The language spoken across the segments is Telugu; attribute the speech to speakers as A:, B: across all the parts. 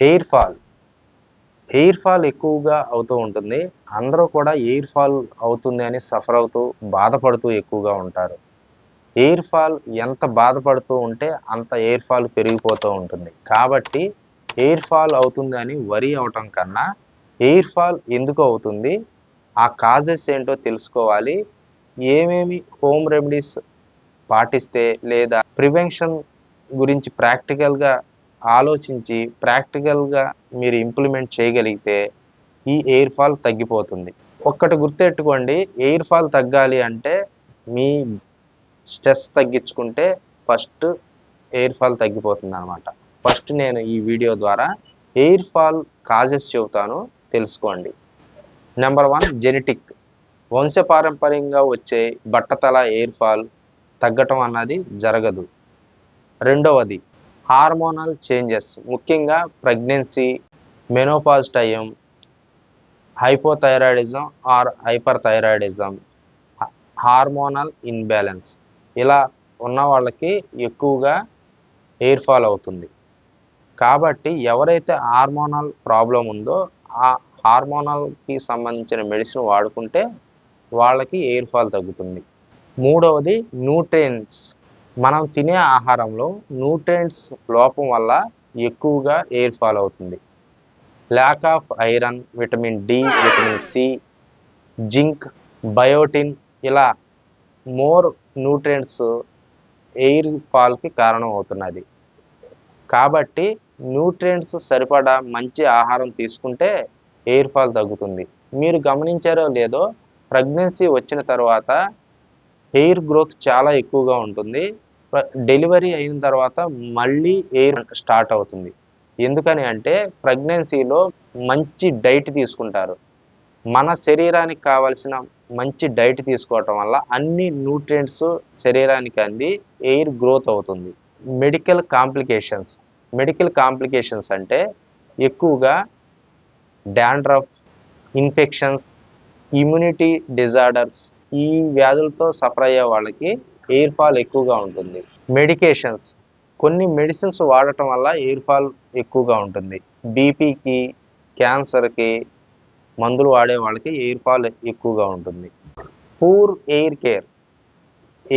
A: Hair fall. హెయిర్ ఫాల్ ఎక్కువగా అవుతూ ఉంటుంది. అందరూ కూడా ఎయిర్ ఫాల్ అవుతుంది అని సఫర్ అవుతూ బాధపడుతూ ఎక్కువగా ఉంటారు. ఎయిర్ ఫాల్ ఎంత బాధపడుతూ ఉంటే అంత ఎయిర్ ఫాల్ పెరిగిపోతూ ఉంటుంది. కాబట్టి ఎయిర్ ఫాల్ అవుతుంది అని వరి అవటం కన్నా ఎయిర్ ఫాల్ ఎందుకు అవుతుంది? ఆ కాజెస్ ఏంటో తెలుసుకోవాలి. ఏమేమి హోమ్ రెమెడీస్ పాటిస్తే లేదా ప్రివెన్షన్ గురించి ప్రాక్టికల్గా ఆలోచించి ప్రాక్టికల్గా మీరు ఇంప్లిమెంట్ చేయగలిగితే ఈ ఎయిర్ ఫాల్ తగ్గిపోతుంది. ఒక్కటి గుర్తెట్టుకోండి ఎయిర్ ఫాల్ తగ్గాలి అంటే మీ స్ట్రెస్ తగ్గించుకుంటే ఫస్ట్ ఎయిర్ ఫాల్ తగ్గిపోతుంది అనమాట ఫస్ట్ నేను ఈ వీడియో ద్వారా ఎయిర్ ఫాల్ కాజెస్ చెబుతాను తెలుసుకోండి. Number one genetic. వంశపారంపర్యంగా వచ్చే బట్టతల ఎయిర్ ఫాల్ తగ్గటం అన్నది జరగదు. రెండవది హార్మోనల్ చేంజెస్ ముఖ్యంగా pregnancy menopause time hypothyroidism or hyperthyroidism hormonal imbalance. ఇలా ఉన్న వాళ్ళకి ఎక్కువగా ఎయిర్ ఫాల్ అవుతుంది. కాబట్టి ఎవరైతే హార్మోనల్ ప్రాబ్లం ఉందో ఆ హార్మోనల్కి సంబంధించిన మెడిసిన్ వాడుకుంటే వాళ్ళకి ఎయిర్ ఫాల్ తగ్గుతుంది. మూడవది న్యూట్రియన్స్. మనం తినే ఆహారంలో న్యూట్రియంట్స్ లోపం వల్ల ఎక్కువగా ఎయిర్ ఫాల్ అవుతుంది. Lack of iron vitamin D vitamin C zinc biotin ఇలా మోర్ న్యూట్రియంట్స్ ఎయిర్ ఫాల్కి కారణం అవుతున్నది. కాబట్టి న్యూట్రియంట్స్ సరిపడా మంచి ఆహారం తీసుకుంటే ఎయిర్ ఫాల్ తగ్గుతుంది. మీరు గమనించారో లేదో ప్రెగ్నెన్సీ వచ్చిన తర్వాత హెయిర్ గ్రోత్ చాలా ఎక్కువగా ఉంటుంది. డెలివరీ అయిన తర్వాత మళ్ళీ ఎయిర్ స్టార్ట్ అవుతుంది. ఎందుకని అంటే ప్రెగ్నెన్సీలో మంచి డైట్ తీసుకుంటారు. మన శరీరానికి కావాల్సిన మంచి డైట్ తీసుకోవటం వల్ల అన్ని న్యూట్రియంట్స్ శరీరానికి అంది ఎయిర్ గ్రోత్ అవుతుంది. మెడికల్ కాంప్లికేషన్స్ మెడికల్ కాంప్లికేషన్స్ అంటే ఎక్కువగా డాండ్రఫ్ ఇన్ఫెక్షన్స్ ఇమ్యూనిటీ డిజార్డర్స్ ఈ వ్యాధులతో సఫర్ అయ్యే వాళ్ళకి ఎయిర్ ఫాల్ ఎక్కువగా ఉంటుంది. మెడికేషన్స్. కొన్ని మెడిసిన్స్ వాడటం వల్ల ఎయిర్ ఫాల్ ఎక్కువగా ఉంటుంది. బీపీకి క్యాన్సర్కి మందులు వాడే వాళ్ళకి ఎయిర్ ఫాల్ ఎక్కువగా ఉంటుంది. Poor hair care.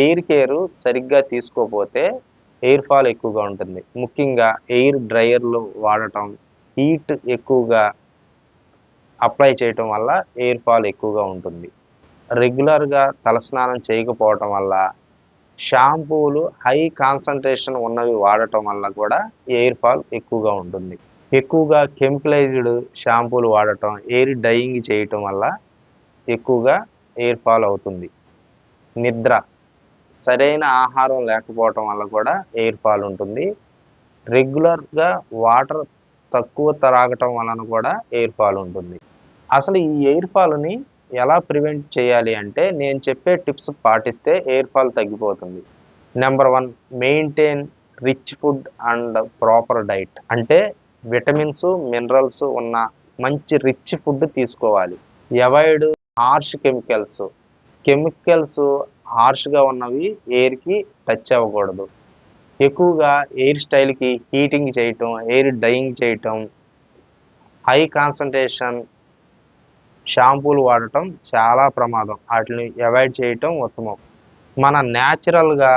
A: Hair care సరిగ్గా తీసుకోకపోతే ఎయిర్ ఫాల్ ఎక్కువగా ఉంటుంది. ముఖ్యంగా ఎయిర్ డ్రయర్లు వాడటం హీట్ ఎక్కువగా అప్లై చేయటం వల్ల ఎయిర్ ఫాల్ ఎక్కువగా ఉంటుంది. రెగ్యులర్గా తలస్నానం చేయకపోవటం వల్ల షాంపూలు హై కాన్సన్ట్రేషన్ ఉన్నవి వాడటం వల్ల కూడా ఎయిర్ ఫాల్ ఎక్కువగా ఉంటుంది. ఎక్కువగా కెమికలైజ్డ్ షాంపూలు వాడటం ఎయిర్ డైయింగ్ చేయటం వల్ల ఎక్కువగా ఎయిర్ ఫాల్ అవుతుంది. నిద్ర సరైన ఆహారం లేకపోవటం వల్ల కూడా ఎయిర్ ఫాల్ ఉంటుంది. రెగ్యులర్గా వాటర్ తక్కువ త్రాగటం వలన కూడా ఎయిర్ ఫాల్ ఉంటుంది. అసలు ఈ ఎయిర్ ఫాల్ని ఎలా ప్రివెంట్ చేయాలి అంటే నేను చెప్పే టిప్స్ పాటిస్తే ఎయిర్ ఫాల్ తగ్గిపోతుంది. Number one maintain rich food and proper diet అంటే విటమిన్స్ మినరల్స్ ఉన్న మంచి రిచ్ ఫుడ్ తీసుకోవాలి. అవాయిడ్ హార్ష్ కెమికల్స్ కెమికల్స్ హార్ష్గా ఉన్నవి ఎయిర్కి టచ్ అవ్వకూడదు. ఎక్కువగా ఎయిర్ స్టైల్కి హీటింగ్ చేయటం ఎయిర్ డైయింగ్ చేయటం హై కాన్సన్ట్రేషన్ షాంపూలు వాడటం చాలా ప్రమాదం. వాటిని అవాయిడ్ చేయటం ఉత్తమం. మన న్యాచురల్గా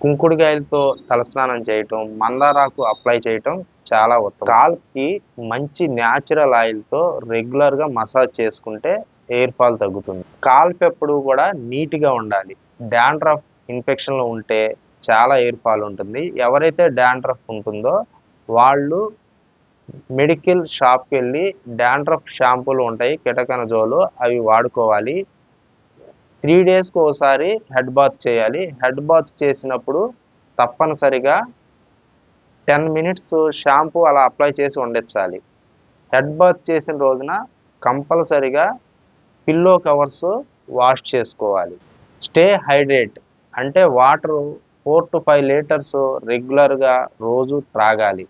A: కుంకుడుకాయలతో తలస్నానం చేయటం మందారాకు అప్లై చేయటం చాలా ఉత్తమం. కాల్కి మంచి న్యాచురల్ ఆయిల్తో రెగ్యులర్గా మసాజ్ చేసుకుంటే ఎయిర్ ఫాల్ తగ్గుతుంది. స్కాల్ప్ ఎప్పుడు కూడా నీట్గా ఉండాలి. డాండ్రఫ్ ఇన్ఫెక్షన్లు ఉంటే చాలా ఎయిర్ ఫాల్ ఉంటుంది. ఎవరైతే డాండ్రఫ్ ఉంటుందో వాళ్ళు మెడికల్ షాప్కి వెళ్ళి డాండ్రఫ్ షాంపూలు ఉంటాయి కిటకనజోలు అవి వాడుకోవాలి. త్రీ డేస్కి ఒకసారి హెడ్ బాత్ చేయాలి. హెడ్ బాత్ చేసినప్పుడు తప్పనిసరిగా టెన్ మినిట్స్ షాంపూ అలా అప్లై చేసి వండించాలి. హెడ్ బాత్ చేసిన రోజున కంపల్సరిగా పిల్లో కవర్స్ వాష్ చేసుకోవాలి. స్టే హైడ్రేట్ అంటే water four to five litres రెగ్యులర్గా రోజు త్రాగాలి.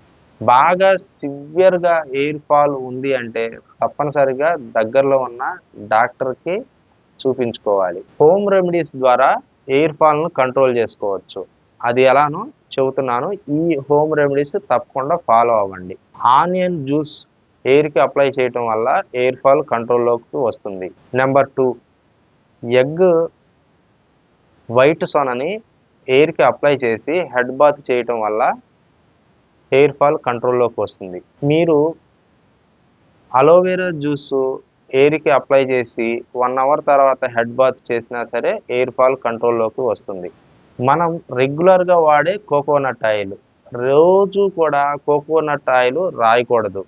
A: బాగా సివియర్గా ఎయిర్ ఫాల్ ఉంది అంటే తప్పనిసరిగా దగ్గరలో ఉన్న డాక్టర్కి చూపించుకోవాలి. హోమ్ రెమెడీస్ ద్వారా ఎయిర్ ఫాల్ను కంట్రోల్ చేసుకోవచ్చు. అది ఎలానో చెబుతున్నాను. ఈ హోమ్ రెమెడీస్ తప్పకుండా ఫాలో అవ్వండి. ఆనియన్ జ్యూస్ ఎయిర్కి అప్లై చేయటం వల్ల ఎయిర్ ఫాల్ కంట్రోల్లోకి వస్తుంది. నెంబర్ టూ ఎగ్ వైట్ సొనని ఎయిర్కి అప్లై చేసి హెడ్ బాత్ చేయటం వల్ల హెయిర్ ఫాల్ కంట్రోల్లోకి వస్తుంది. మీరు అలోవెరా జ్యూస్ ఎయిర్కి అప్లై చేసి వన్ అవర్ తర్వాత హెడ్ బాత్ చేసినా సరే ఎయిర్ ఫాల్ కంట్రోల్లోకి వస్తుంది. మనం రెగ్యులర్గా వాడే కోకోనట్ ఆయిల్. రోజు కూడా కోకోనట్ ఆయిల్ రాయకూడదు.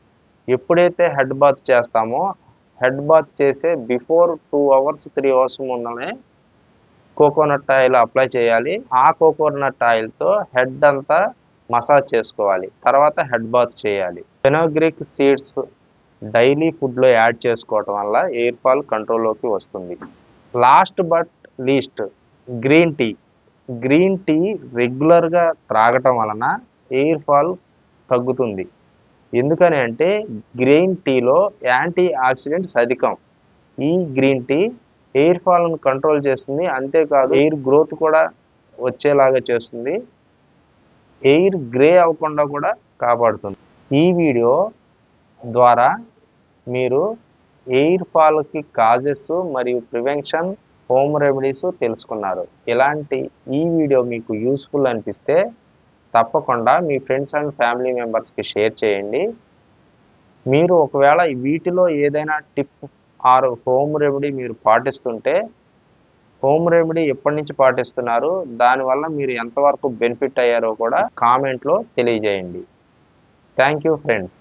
A: ఎప్పుడైతే హెడ్ బాత్ చేస్తామో హెడ్ బాత్ చేసే before two hours three hours ముందనే coconut oil apply చేయాలి. ఆ కోకోనట్ ఆయిల్తో హెడ్ అంతా మసాజ్ చేసుకోవాలి. తర్వాత హెడ్ బాత్ చేయాలి. ఫెనోగ్రిక్ సీడ్స్ డైలీ ఫుడ్లో యాడ్ చేసుకోవటం వల్ల ఎయిర్ ఫాల్ కంట్రోల్లోకి వస్తుంది. Last but least green tea. Green tea రెగ్యులర్గా త్రాగటం వలన ఎయిర్ ఫాల్ తగ్గుతుంది. ఎందుకని అంటే గ్రీన్ టీలో యాంటీ ఆక్సిడెంట్స్ అధికం. ఈ గ్రీన్ టీ ఎయిర్ ఫాల్ను కంట్రోల్ చేస్తుంది. అంతేకాదు ఎయిర్ గ్రోత్ కూడా వచ్చేలాగా చేస్తుంది. ఎయిర్ గ్రే అవ్వకుండా కూడా కాపాడుతుంది. ఈ వీడియో ద్వారా మీరు ఎయిర్ ఫాల్కి కాజెస్ మరియు ప్రివెన్షన్ హోమ్ రెమెడీస్ తెలుసుకున్నారు. ఇలాంటి ఈ వీడియో మీకు యూస్ఫుల్ అనిపిస్తే తప్పకుండా మీ ఫ్రెండ్స్ అండ్ ఫ్యామిలీ మెంబర్స్కి షేర్ చేయండి. మీరు ఒకవేళ వీటిలో ఏదైనా టిప్ ఆర్ హోమ్ రెమెడీ మీరు పాటిస్తుంటే హోమ్ రెమెడీ ఎప్పటి నుంచి పాటిస్తున్నారు? దానివల్ల మీరు ఎంతవరకు బెనిఫిట్ అయ్యారో కూడా కామెంట్లో తెలియజేయండి. Thank you friends.